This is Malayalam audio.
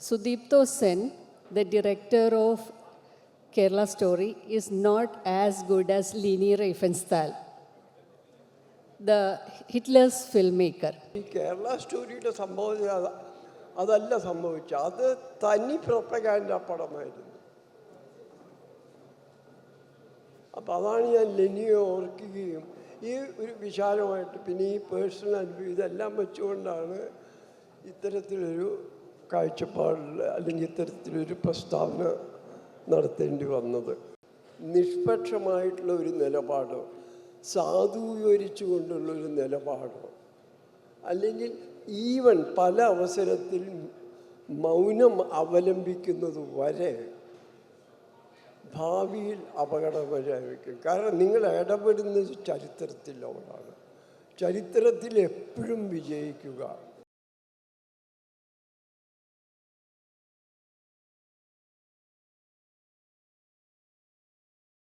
Sudipto Sen, the director of Kerala Story, is not as good as Lini Riefenstahl, the Hitler's filmmaker. ഈ കേരള സ്റ്റോറിയുടെ സംഭവം അത് അതല്ല സംഭവിച്ചത് അത് തനി പ്രൊപ്പഗാൻഡ പടമായിരുന്നു അപ്പം അതാണ് ഞാൻ ലെനിയെ ഓർക്കുകയും ഈ ഒരു വിശാലമായിട്ട് പിന്നെ ഈ പേഴ്സണൽ അനുഭവം ഇതെല്ലാം വെച്ചുകൊണ്ടാണ് ഇത്തരത്തിലൊരു കാഴ്ചപ്പാടിൽ അല്ലെങ്കിൽ ഇത്തരത്തിലൊരു പ്രസ്താവന നടത്തേണ്ടി വന്നത്. നിഷ്പക്ഷമായിട്ടുള്ള ഒരു നിലപാട് സാധൂകരിച്ചു കൊണ്ടുള്ള ഒരു നിലപാട് അല്ലെങ്കിൽ ഈവൻ പല അവസരത്തിൽ മൗനം അവലംബിക്കുന്നത് വരെ ഭാവിയിൽ അപകടകരമായിരിക്കും. കാരണം നിങ്ങൾ ഇടപെടുന്നത് ചരിത്രത്തിലോടാണ് ചരിത്രത്തിൽ എപ്പോഴും വിജയിക്കുക.